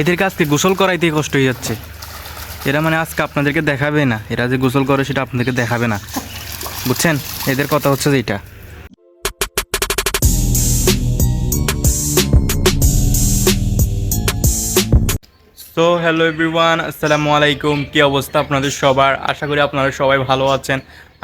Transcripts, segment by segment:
এদেরকে আজকে গোসল করাইতেই কষ্ট হয়ে যাচ্ছে। এরা মানে আজকে আপনাদেরকে দেখাবে না। এরা যে গোসল করে সেটা আপনাদেরকে দেখাবে না। বুঝছেন? এদের কথা হচ্ছে যে এটা। সো হ্যালো এভরিওয়ান আসসালামু আলাইকুম। কী অবস্থা আপনাদের সবার? আশা করি আপনারা সবাই ভালো আছেন।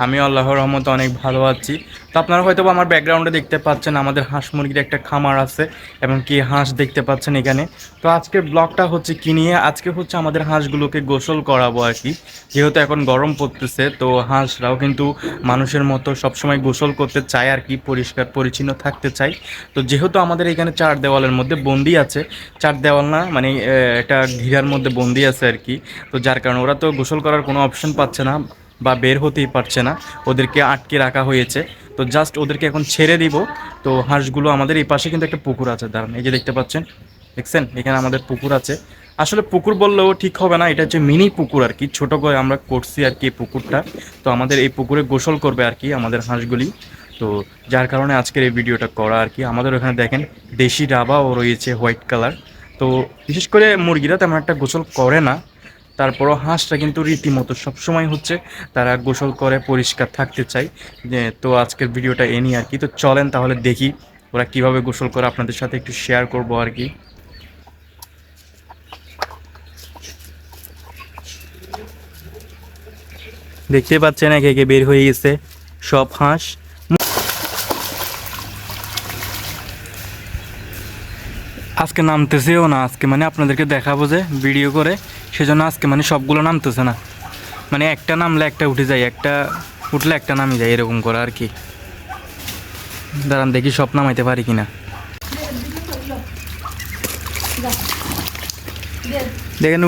আমি আল্লাহর রহমতে অনেক ভালো আছি। তো আপনারা হয়তো আমার ব্যাকগ্রাউন্ডে দেখতে পাচ্ছেন, আমাদের হাঁস মুরগির একটা খামার আছে এবং কি হাঁস দেখতে পাচ্ছেন এখানে। তো আজকের ব্লগটা হচ্ছে কি নিয়ে? আজকে হচ্ছে আমাদের হাঁসগুলোকে গোসল করাবো আর কি। যেহেতু এখন গরম পড়তেছে, তো হাঁসরাও কিন্তু মানুষের মতো সবসময় গোসল করতে চায় আর কি, পরিষ্কার পরিচ্ছন্ন থাকতে চায়। তো যেহেতু আমাদের এখানে চার দেওয়ালের মধ্যে বন্দি আছে, চার দেওয়াল না মানে একটা ঘিরার মধ্যে বন্দি আছে আর কি। তো যার কারণে ওরা তো গোসল করার কোনো অপশন পাচ্ছে না। বা বের হতেই পারছে না। ওদেরকে আটকে রাখা হয়েছে। তো জাস্ট ওদেরকে এখন ছেড়ে দিব। তো হাঁসগুলো আমাদের এই পাশে কিন্তু একটা পুকুর আছে। দাঁড়ান, এই যে দেখতে পাচ্ছেন? দেখছেন? এখানে আমাদের পুকুর আছে। আসলে পুকুর বললেও ঠিক হবে না। এটা হচ্ছে মিনি পুকুর আর কি। ছোট করে আমরা করছি আর কি পুকুরটা। তো আমাদের এই পুকুরে গোসল করবে আর কি আমাদের হাঁসগুলি। তো যার কারণে আজকের এই ভিডিওটা করা আর কি। আমাদের ওখানে দেখেন, দেশি ডাবাও রয়েছে হোয়াইট কালার। তো বিশেষ করে মুরগিরা তেমন একটা গোসল করে না। তারপরও হাঁসটা কিন্তু রীতিমতো সবসময় হচ্ছে, তারা গোসল করে, পরিষ্কার থাকতে যে, তো আজকের ভিডিওটা এ নিয়ে আর কি। তো চলেন তাহলে দেখি ওরা কীভাবে গোসল করে আপনাদের সাথে একটু শেয়ার করব আর কি। দেখতে পাচ্ছেন, একে একে বের হয়ে গেছে সব হাঁস। আজকে নামতেছেও না, আজকে মানে আপনাদেরকে দেখাবো যে ভিডিও করে, সেজন্য আজকে মানে সবগুলো নামতেছে না। মানে একটা নামলে একটা উঠে যায়, একটা উঠলে একটা নামে যায়, এরকম করে আর কি। দাঁড়ান দেখি সব নামাইতে পারি কিনা। দেখেন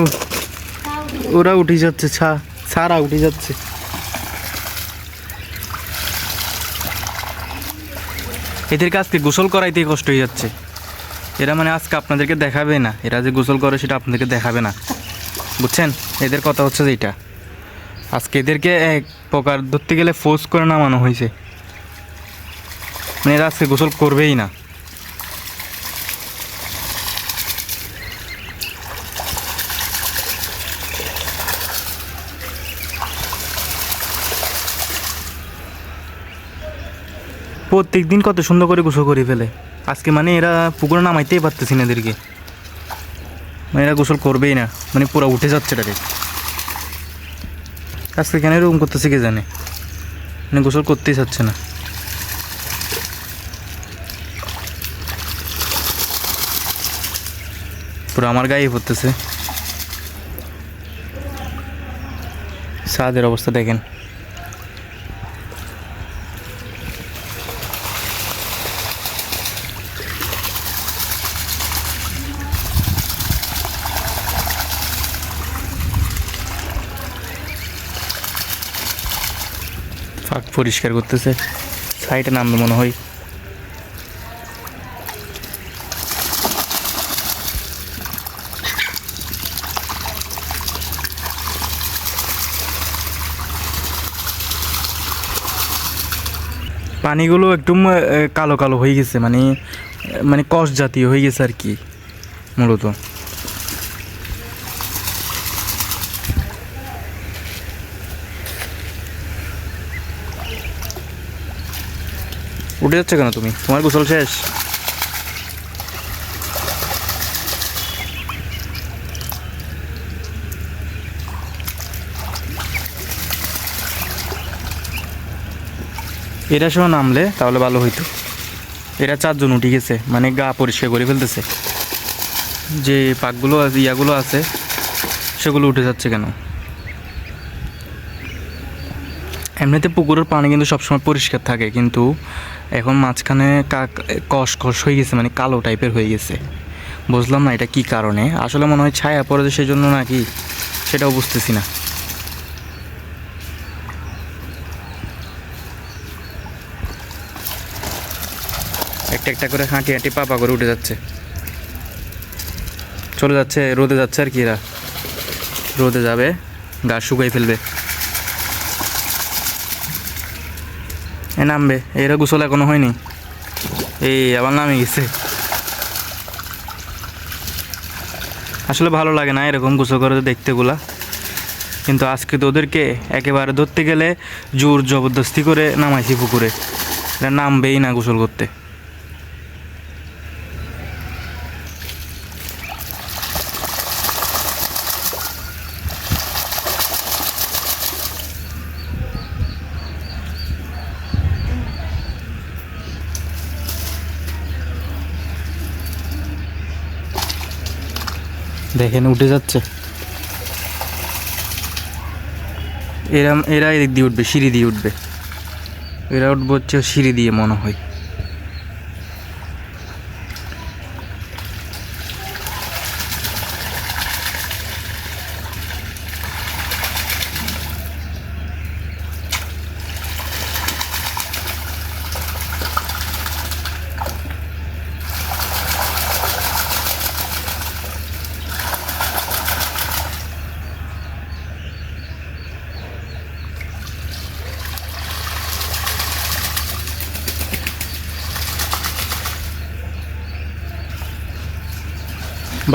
ওরা উঠে যাচ্ছে, ছা ছাড়া উঠে যাচ্ছে। এদেরকে আজকে গোসল করাইতেই কষ্ট হয়ে যাচ্ছে। এরা মানে আজকে আপনাদেরকে দেখাবে না। এরা যে গোসল করে সেটা আপনাদেরকে দেখাবে না। বুঝছেন? এদের কথা হচ্ছে যেটা আজকে এদেরকে এক প্রকার ধরতে গেলে ফোর্স করে নামানো হয়েছে। মানে এরা আজকে গোসল করবেই না। প্রত্যেক দিন কত সুন্দর করে গোসল করে ফেলে। আজকে মানে এরা পুকুরে নামাইতেই পারতেছি না এদেরকে। মানে এরা গোসল করবেই না মানে পুরো উঠে যাচ্ছে এটাকে আজকে কেন এরকম করতেছে কে জানে? মানে গোসল করতেই চাচ্ছে না। পুরো আমার গায়ে পড়তেছে। সাদের অবস্থা দেখেন। পরিষ্কার করতেছে। সাইডে নামবে মনে হয়। পানিগুলো একটু কালো কালো হয়ে গেছে মানে মানে কষ জাতীয় হয়ে গেছে আর কি, মূলত। উঠে যাচ্ছে কেন তুমি? তোমার গোসল শেষ? এরা সহ নামলে তাহলে ভালো হইতো। এরা চারজন উঠে গেছে মানে গা পরিষ্কার করে ফেলতেছে। যে পাকগুলো আছে, ইয়াগুলো আছে, সেগুলো উঠে যাচ্ছে কেন? এমনিতে পুকুরের পানি কিন্তু সবসময় পরিষ্কার থাকে, কিন্তু এখন মাঝখানে কষ কষ হয়ে গেছে মানে কালো টাইপের হয়ে গেছে। বুঝলাম না এটা কি কারণে। আসলে মনে হয় ছায়া পড়েছে সেই জন্য নাকি, সেটাও বুঝতেছি না। একটা একটা করে হাঁটি হাঁটি পাপা করে উঠে যাচ্ছে। চলে যাচ্ছে, রোদে যাচ্ছে আর কি এরা। রোদে যাবে, গা শুকাই ফেলবে। এ নামবে, এরা গোসল এখনও হয়নি। এই, আবার নামে গেছে। আসলে ভালো লাগে না এরকম গুসল করে দেখতেগুলা। কিন্তু আজকে তো ওদেরকে একেবারে ধরতে গেলে জোর জবরদস্তি করে নামাইছি পুকুরে। এরা নামবেই না গোসল করতে। দেখেন, উঠে যাচ্ছে। এরা এরা এদিক দিয়ে উঠবে, সিঁড়ি দিয়ে উঠবে। এরা উঠবো হচ্ছে সিঁড়ি দিয়ে মনে হয়।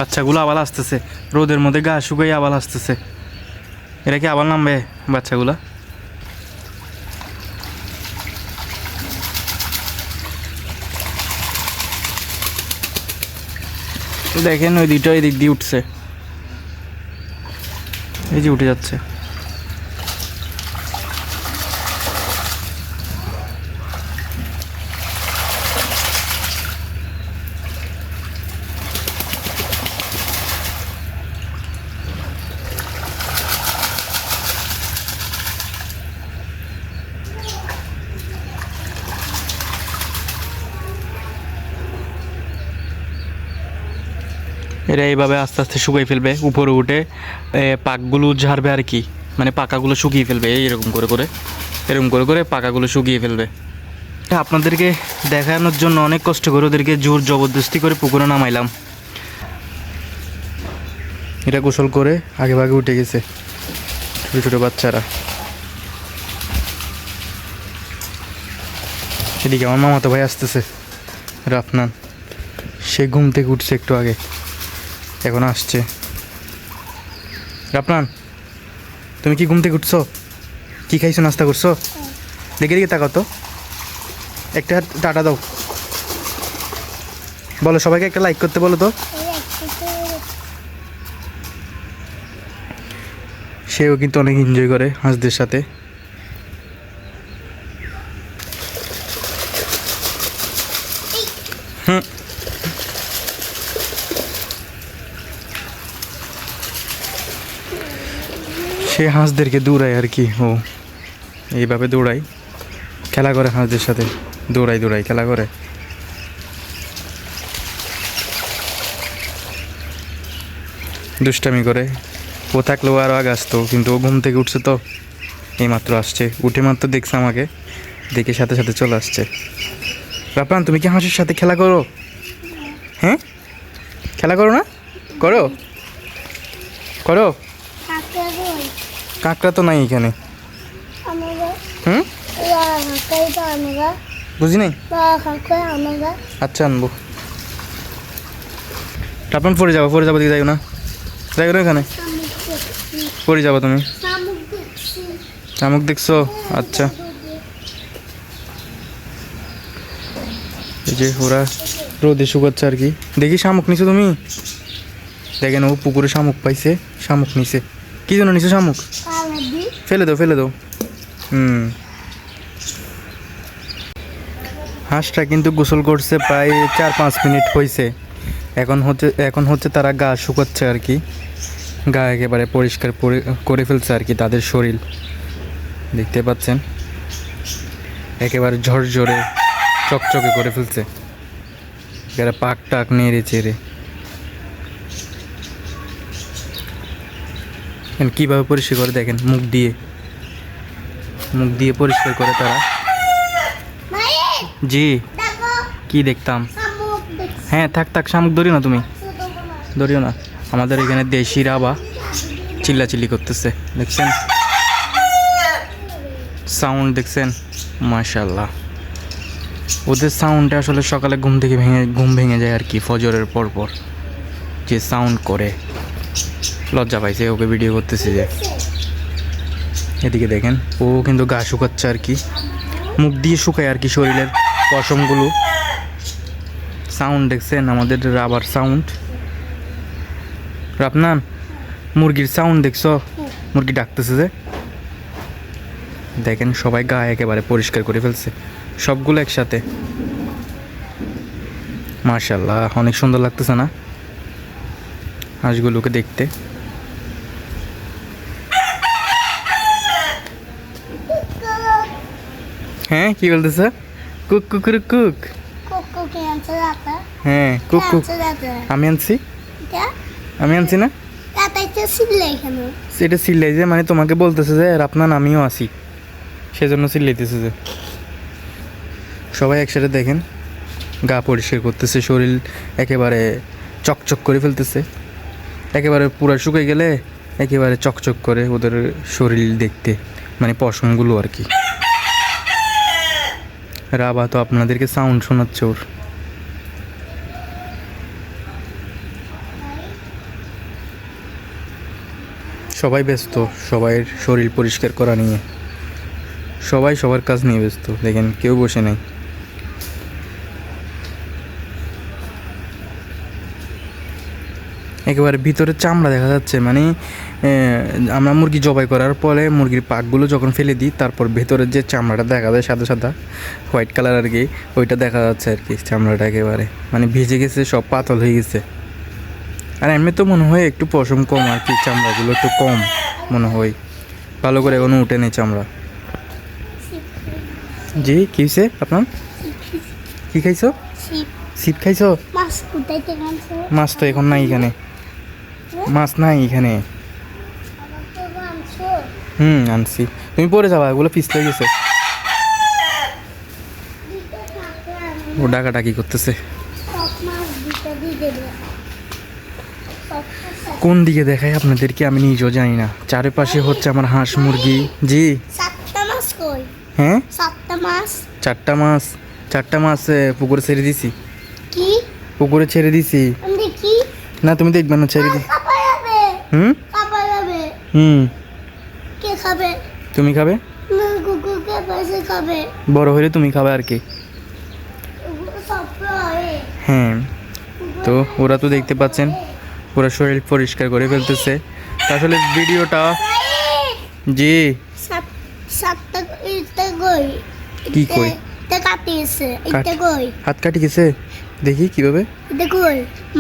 বাচ্চাগুলো আবার আসতেছে। রোদের মধ্যে গা শুকাই আবার আসতেছে। এরা কি আবার নামবে বাচ্চাগুলা? দেখেন ওই দুটো এই দিক দিয়ে উঠছে। এই যে উঠে যাচ্ছে। এরা এইভাবে আস্তে আস্তে শুকিয়ে ফেলবে, উপরে উঠে পাকগুলো ঝাড়বে আর কি। মানে পাকাগুলো শুকিয়ে ফেলবে এরকম করে করে। এরকম করে করে পাকাগুলো শুকিয়ে ফেলবে। আপনাদেরকে দেখানোর জন্য অনেক কষ্ট করে ওদেরকে জোর জবরদস্তি করে পুকুরে নামাইলাম। এটা গোসল করে আগে ভাগে উঠে গেছে, ছোটো ছোটো বাচ্চারা। এদিকে আমার মামাতো ভাই আসতেছে, রাফনান। সে ঘুম থেকে উঠছে একটু আগে। এখন আসছে। রাপনান তুমি কি ঘুম থেকে উঠছো? কি খাইছো, নাস্তা করছ? দেখে দিকে তাকাও তো। একটা টাটা দাও। বলো, সবাইকে একটা লাইক করতে বলো তো। সেও কিন্তু অনেক এনজয় করে হাঁসদের সাথে। সে হাঁসদেরকে দৌড়ায় আর কি। ও, এইভাবে দৌড়াই। খেলা করে হাঁসদের সাথে। দৌড়াই দৌড়াই, খেলা করে। দুষ্টামি করে। ও থাকলেও আরও আগে আসতো কিন্তু ও ঘুম থেকে উঠছে তো। এই মাত্র আসছে। উঠে মাত্র দেখছে আমাকে। দেখে সাথে সাথে চলে আসছে। রাপান তুমি কি হাঁসের সাথে খেলা করো? হ্যাঁ? খেলা করো না? করো? করো? কাঁকড়া তো নাই এখানে। হুম? বুঝি নাই? আচ্ছা আনব। তারপর পরে যাব পরে যাব দিকে যাইও না। যাইও না এখানে? পরে যাব তুমি। শামুক দেখছ? আচ্ছা। এই যে ওরা রোদে শুকাচ্ছে আর কি। দেখি শামুক নিছো তুমি? দেখেন ও পুকুরে শামুক পাইছে শামুক নিছে। কি জন্য নিছো শামুক? ফেলে দাও ফেলে দাও। হুম। হাঁসটা কিন্তু গোসল করছে প্রায় চার পাঁচ মিনিট হয়েছে এখন হচ্ছে এখন হচ্ছে তারা গা শুকাচ্ছে আর কি। গা একেবারে পরিষ্কার পরি- করে ফেলছে আর কি তাদের শরীর। দেখতে পাচ্ছেন? একেবারে ঝরঝরে চকচকে করে ফেলছে। এরা পাক টাক নেড়ে চেড়ে কীভাবে পরিষ্কার করে, দেখেন, মুখ দিয়ে। মুখ দিয়ে পরিষ্কার করে তারা। জি। কি দেখতাম? হ্যাঁ থাক থাক, শামুক ধরিও না তুমি। ধরিও না। আমাদের এখানে দেশি রাবা চিল্লাচিল্লি করতেছে, দেখছেন? সাউন্ড দেখছেন? মাশাল্লাহ ওদের সাউন্ডটা আসলে সকালে ঘুম থেকে ভেঙে ঘুম ভেঙে যায় আর কি, ফজরের পর পর। যে সাউন্ড করে। লজ্জা পাইছে, ওকে ভিডিও করতেছি যে। এদিকে দেখেন, ও কিন্তু গা শুকাচ্ছে আর কি। মুখ দিয়ে শুকায় আর কি শরীরের পশমগুলো। সাউন্ড দেখছেন, আমাদের রাবার সাউন্ড রাপনান মুরগির সাউন্ড দেখছ? মুরগি ডাকতেছে যে। দেখেন, সবাই গা একেবারে পরিষ্কার করে ফেলছে, সবগুলো একসাথে। মার্শাল্লাহ অনেক সুন্দর লাগতেছে না? হাঁসগুলোকে দেখতে। হ্যাঁ কি বলতেছে? কুক কুকুর কুক. হ্যাঁ কুক কুক। আমি আনছি? আমি আনছি না? সেটা চিল্লাই যে মানে তোমাকে বলতেছে যে আপনার আমিও আসি সেজন্য চিল্লাইতেছে যে। সবাই একসাথে দেখেন গা পরিষ্কার করতেছে শরীর একেবারে চকচক করে ফেলতেছে। একেবারে পুরো শুকিয়ে গেলে একেবারে চকচক করে ওদের শরীর দেখতে মানে পশমগুলো আর কি। রাবা তো আপনাদেরকে সাউন্ড শোনাচ্ছে ওর। সবাই ব্যস্ত, সবাইয়ের শরীর পরিষ্কার করা নিয়ে। সবাই সবার কাজ নিয়ে ব্যস্ত, দেখেন কেউ বসে নেই। একেবারে ভিতরে চামড়া দেখা যাচ্ছে মানে আমরা মুরগি জবাই করার পরে মুরগির পাকগুলো যখন ফেলে দিই তারপর ভেতরের যে চামড়াটা দেখা যায় সাদা সাদা হোয়াইট কালার আর কি ওইটা দেখা যাচ্ছে আর কি চামড়াটা একেবারে মানে ভিজে গেছে সব পাতল হয়ে গেছে। আর এমনি তো মনে হয় একটু পশম কম আর কি চামড়াগুলো একটু কম মনে হয়। ভালো করে এখনও উঠে নেই চামড়া। জি কী হয়েছে আপনার? কী খাইছো? সিপ খাইছো? মাছ মাছ তো এখন নাই এখানে। মাছ নাই এখানে। হুম আনছি। তুমি পরে যাবা এগুলো পিছলে গেছে। ও করতেছে। দেবে সব মাছ কোন দিকে দেখায় আপনাদেরকে আমি নিজেও জানি না। চারিপাশে হচ্ছে আমার হাঁস মুরগি। জি। হ্যাঁ? চারটা মাছ। চারটা মাছ পুকুরে ছেড়ে দিছি। কি? পুকুরে ছেড়ে দিছি। না তুমি দেখবে না ছেড়ে দি খাবা যাবে হুম? হুম। কে খাবে? তুমি খাবে? বড় হলে তুমি খাবে আর কি। হয়। তো ওরা তো দেখতে পাচ্ছেন পুরো শরীর পরিষ্কার করে ফেলতেছে। আসলে ভিডিওটা জি। কি কই? হাত কাটি গেছে দেখি কীভাবে। এটা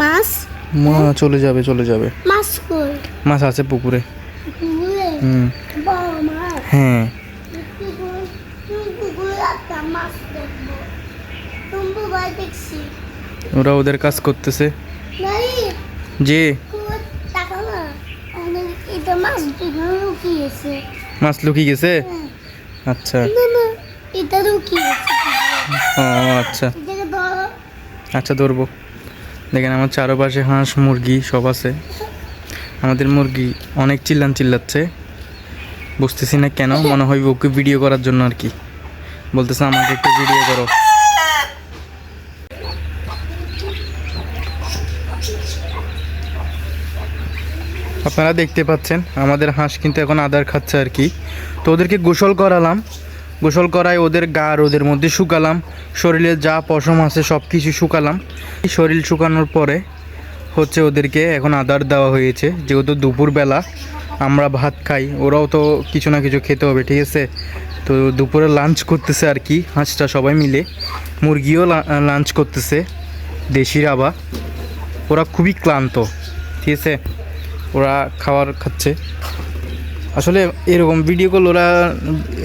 মাছ মা চলে যাবে চলে যাবে। মাছ কই মাছ আছে পুকুরে। হুম। হ্যাঁ। ওরা ওদের কাজ করতেছে। যে। মাছ লুকিয়ে গেছে? হ্যাঁ। আচ্ছা। আচ্ছা। আচ্ছা ধরবো। দেখেন, আমার চারপাশে হাঁস, মুরগি সব আছে। আমাদের মুরগি অনেক চিল্লান চিল্লাচ্ছে। বুঝতেছি না কেন, মনে হয় ওকে ভিডিও করার জন্য আর কি। বলতেছে, আমাকে একটু ভিডিও করো। আপনারা দেখতে পাচ্ছেন, আমাদের হাঁস কিন্তু এখন আদার খাচ্ছে আর কি। তো ওদেরকে গোসল করালাম। গোসল করায় ওদের গা রোদের মধ্যে শুকালাম। শরীরে যা পশম আছে সব কিছু শুকালাম। শরীর শুকানোর পরে হচ্ছে ওদেরকে এখন আদার দেওয়া হয়েছে। যেহেতু দুপুরবেলা আমরা ভাত খাই, ওরাও তো কিছু না কিছু খেতে হবে, ঠিক আছে? তো দুপুরে লাঞ্চ করতেছে আর কি হাঁসটা সবাই মিলে। মুরগিও লাঞ্চ করতেছে দেশি রাবা ওরা খুবই ক্লান্ত, ঠিক আছে? ওরা খাবার খাচ্ছে। আসলে এরকম ভিডিও কল ওরা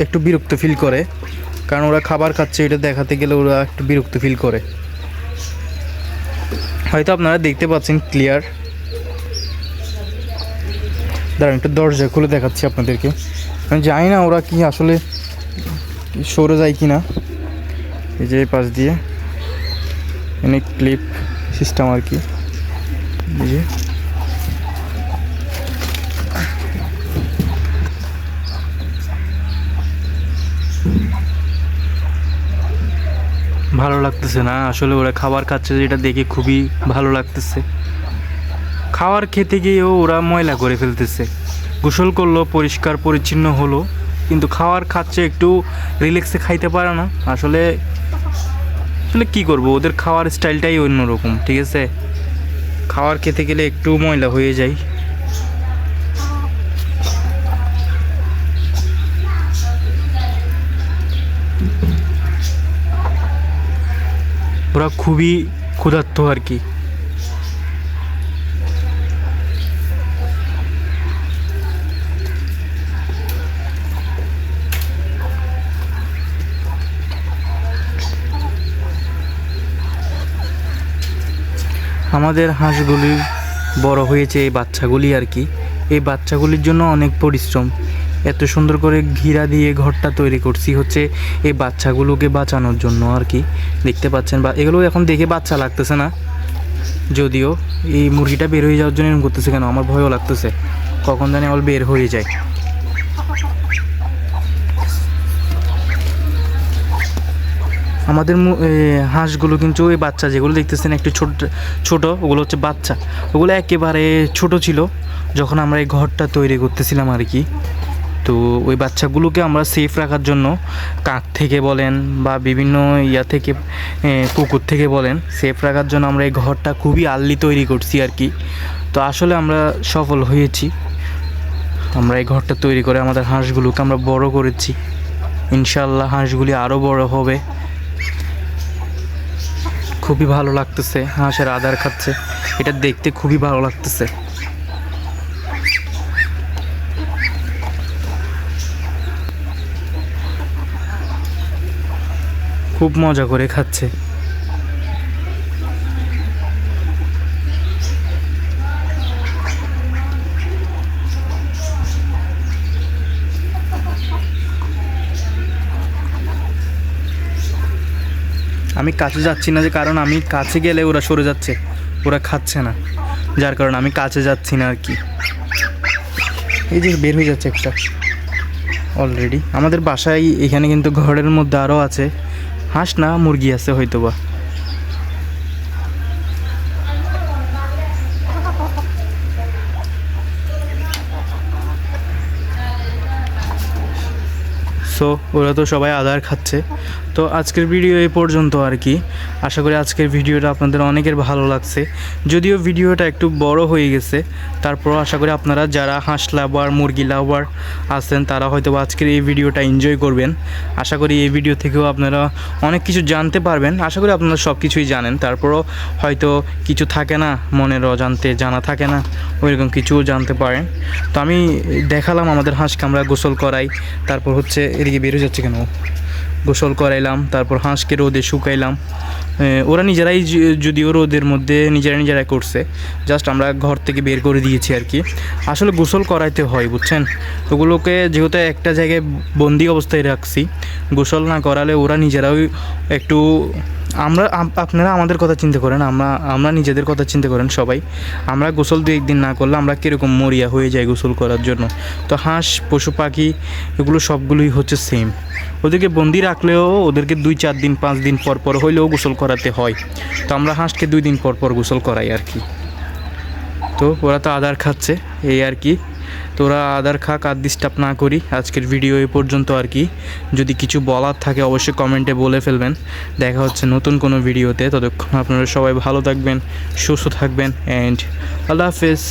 একটু বিরক্ত ফিল করে। কারণ ওরা খাবার খাচ্ছে, এটা দেখাতে গেলে ওরা একটু বিরক্ত ফিল করে। হয়তো আপনারা দেখতে পাচ্ছেন ক্লিয়ার দাঁড়ান, একটু দরজা খুলে দেখাচ্ছি আপনাদেরকে। আমি জানি না ওরা কি আসলে সরে যায় কি না এই যে পাশ দিয়ে। এনে ক্লিপ সিস্টেম আর কি। ভালো লাগতেছে না। আসলে ওরা খাবার খাচ্ছে যেটা দেখে খুবই ভালো লাগতেছে। খাওয়ার খেতে গিয়েও ওরা ময়লা করে ফেলতেছে। গোসল করল, পরিষ্কার, পরিচ্ছন্ন হলো। কিন্তু খাওয়ার খাচ্ছে একটু রিল্যাক্সে খাইতে পারে না। আসলে আসলে কী করব? ওদের খাওয়ার স্টাইলটাই অন্যরকম, ঠিক আছে? খাওয়ার খেতে গেলে একটু ময়লা হয়ে যায়। ওরা খুবই ক্ষুধার্ত আর কি। আমাদের হাঁসগুলি বড় হয়েছে এই বাচ্চাগুলি আর কি। এই বাচ্চাগুলির জন্য অনেক পরিশ্রম। এত সুন্দর করে ঘিরা দিয়ে ঘরটা তৈরি করছি হচ্ছে এই বাচ্চাগুলোকে বাঁচানোর জন্য আর কি। দেখতে পাচ্ছেন বা এগুলো এখন দেখে বাচ্চা লাগতেছে না। যদিও এই মুরগিটা বের হয়ে যাওয়ার জন্য এরকম করতেছে কেন? আমার ভয়ও লাগতেছে। কখন জানি আমার বের হয়ে যায়। আমাদের হাঁসগুলো কিন্তু ওই বাচ্চা যেগুলো দেখতেছেন একটু ছোট ছোট, ওগুলো হচ্ছে বাচ্চা। ওগুলো একেবারে ছোট ছিল যখন আমরা এই ঘরটা তৈরি করতেছিলাম আর কি। তো ওই বাচ্চাগুলোকে আমরা সেফ রাখার জন্য কাক থেকে বলেন বা বিভিন্ন ইয়া থেকে কুকুর থেকে বলেন সেফ রাখার জন্য আমরা এই ঘরটা খুবই আর্লি তৈরি করছি আর কি। তো আসলে আমরা সফল হয়েছি। আমরা এই ঘরটা তৈরি করে আমাদের হাঁসগুলোকে আমরা বড় করেছি। ইনশাল্লাহ হাঁসগুলি আরও বড় হবে। খুবই ভালো লাগতেছে, হাঁসের আদার খাচ্ছে। এটা দেখতে খুবই ভালো লাগতেছে। খুব মজা করে খাচ্ছে। আমি কাছে যাচ্ছি না যে কারণ আমি কাছে গেলে ওরা সরে যাচ্ছে, ওরা খাচ্ছে না। যার কারণে আমি কাছে যাচ্ছি না আর কি। এই যে বের হয়ে যাচ্ছে একটা। অলরেডি আমাদের বাসায় এখানে কিন্তু ঘরের মধ্যে আরও আছে। হাঁস না মুরগি আছে হয়তো বা সো ওরা তো সবাই আদার খাচ্ছে। তো আজকের ভিডিও এই পর্যন্ত আর কি। আশা করি আজকের ভিডিওটা আপনাদের অনেকের ভালো লাগছে। যদিও ভিডিওটা একটু বড় হয়ে গেছে, তারপর আশা করি আপনারা যারা হাঁস লাভার, মুরগি লাভার আছেন, তারা হয়তো আজকের এই ভিডিওটা এনজয় করবেন। আশা করি এই ভিডিও থেকেও আপনারা অনেক কিছু জানতে পারবেন। আশা করি আপনারা সব কিছুই জানেন। তারপরও হয়তো কিছু থাকে না, মনের অজান্তে জানা থাকে না, ওইরকম কিছুও জানতে পারেন। তো আমি দেখালাম আমাদের হাঁসকে আমরা গোসল করাই, তারপর হচ্ছে এদিকে বেরো যাচ্ছে কেন? গোসল করাইলাম, তারপর হাঁসকে রোদে শুকাইলাম। ওরা নিজেরাই যদিও রোদের মধ্যে নিজেরা নিজেরাই করছে, জাস্ট আমরা ঘর থেকে বের করে দিয়েছি আর কি। আসলে গোসল করাইতে হয়, বুঝছেন? ওগুলোকে যেহেতু একটা জায়গায় বন্দি অবস্থায় রাখছি, গোসল না করালে ওরা নিজেরাও একটু আমরা আপনারা আমাদের কথা চিন্তা করেন, আমরা আমরা নিজেদের কথা চিন্তা করেন সবাই। আমরা গোসল দু একদিন না করলে আমরা কীরকম মরিয়া হয়ে যাই গোসল করার জন্য। তো হাঁস, পশু পাখি, এগুলো সবগুলোই হচ্ছে সেম ওদেরকে বন্দি রাখলেও ওদেরকে দুই চার দিন, পাঁচ দিন পর পর হইলেও গোসল করাতে হয়। তো আমরা হাঁসকে দুই দিন পর পর গোসল করাই আর কি। তো ওরা তো আদার খাচ্ছে, এই আর কি। তো ওরা আদার খাক, আর ডিস্টার্ব না করি। আজকের ভিডিও এ পর্যন্ত আর কি। যদি কিছু বলার থাকে, অবশ্যই কমেন্টে বলে ফেলবেন। দেখা হচ্ছে নতুন কোনো ভিডিওতে ততক্ষণ আপনারা সবাই ভালো থাকবেন, সুস্থ থাকবেন অ্যান্ড আল্লাহ হাফেজ।